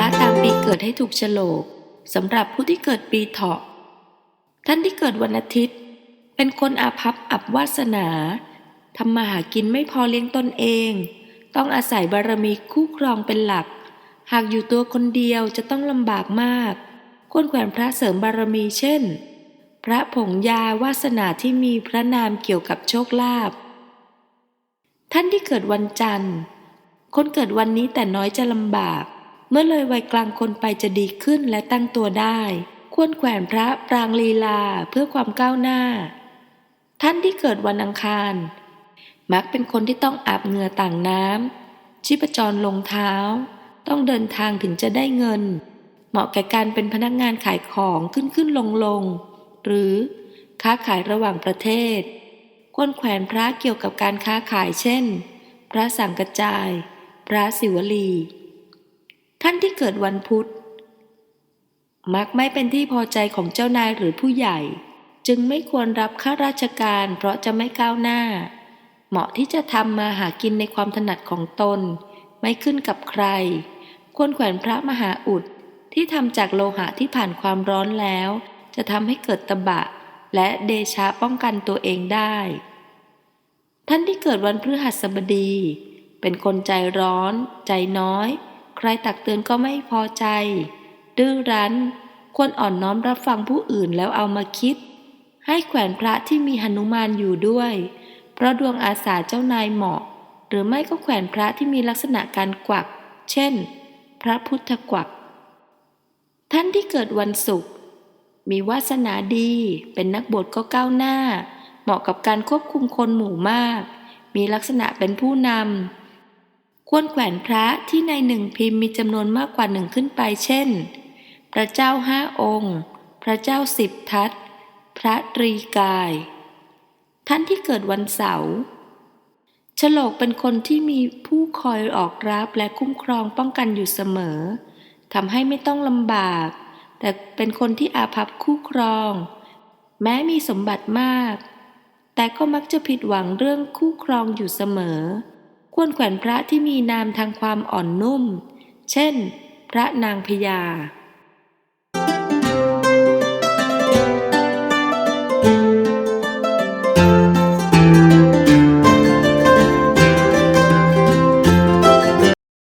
ราตามปีเกิดให้ถูกโฉลกสำหรับผู้ที่เกิดปีเถาะ ท่านที่เกิดวันอาทิตย์ เป็นคนอาภัพอับวาสนาทำมาหากินไม่พอเลี้ยงตนเอง ต้องอาศัยบารมีคู่ครองเป็นหลัก หากอยู่ตัวคนเดียวจะต้องลำบากมาก ควรแขวนพระเสริมบารมีเช่น พระผงยาวาสนาที่มีพระนามเกี่ยวกับโชคลาภท่านที่เกิดวันจันทร์ คนเกิดวันนี้แต่น้อยจะลำบาก เมื่อเลยวัยกลางคนไปจะดีขึ้นและตั้งตัวได้ ควรแขวนพระปรางลีลาเพื่อความก้าวหน้า ท่านที่เกิดวันอังคาร มักเป็นคนที่ต้องอาบเหงื่อต่างน้ำชีพจรลงเท้า ต้องเดินทางถึงจะได้เงิน เหมาะแก่การเป็นพนักงานขายของขึ้นขึ้นลงลงหรือค้าขายระหว่างประเทศ ควรแขวนพระเกี่ยวกับการค้าขายเช่น พระสังกจาย พระศิวลี ท่านที่เกิดวันพุธ มักไม่เป็นที่พอใจของเจ้านายหรือผู้ใหญ่ จึงไม่ควรรับข้าราชการเพราะจะไม่ก้าวหน้า เหมาะที่จะทำมาหากินในความถนัดของตน ไม่ขึ้นกับใคร ควรแขวนพระมหาอุดที่ทำจากโลหะที่ผ่านความร้อนแล้ว จะทำให้เกิดตบะ และเดชะป้องกันตัวเองได้ ท่านที่เกิดวันพฤหัสบดี เป็นคนใจร้อน ใจน้อย ใครตักเตือนก็ไม่พอใจ ดื้อรั้น ควรอ่อนน้อมรับฟังผู้อื่นแล้วเอามาคิด ให้แขวนพระที่มีหนุมานอยู่ด้วย เพราะดวงอาสาเจ้านายเหมาะ หรือไม่ก็แขวนพระที่มีลักษณะการกวัก เช่น พระพุทธกวัก ท่านที่เกิดวันศุกร์มีวาสนาดี เป็นนักบวชก็ก้าวหน้า เหมาะกับการควบคุมคนหมู่มาก มีลักษณะเป็นผู้นำ ควรแขวนพระที่ในหนึ่งพิมพ์มีจำนวนมากกว่าหนึ่งขึ้นไป เช่น พระเจ้าห้าองค์ พระเจ้าสิบทัศพระตรีกาย ท่านที่เกิดวันเสาร์ฉลกเป็นคนที่มีผู้คอยออกรับและคุ้มครองป้องกันอยู่เสมอทำให้ไม่ต้องลำบาก แต่เป็นคนที่อาภัพคู่ครอง แม้มีสมบัติมาก แต่ก็มักจะผิดหวังเรื่องคู่ครองอยู่เสมอ ควรแขวนพระที่มีนามทางความอ่อนนุ่ม เช่น พระนางพญา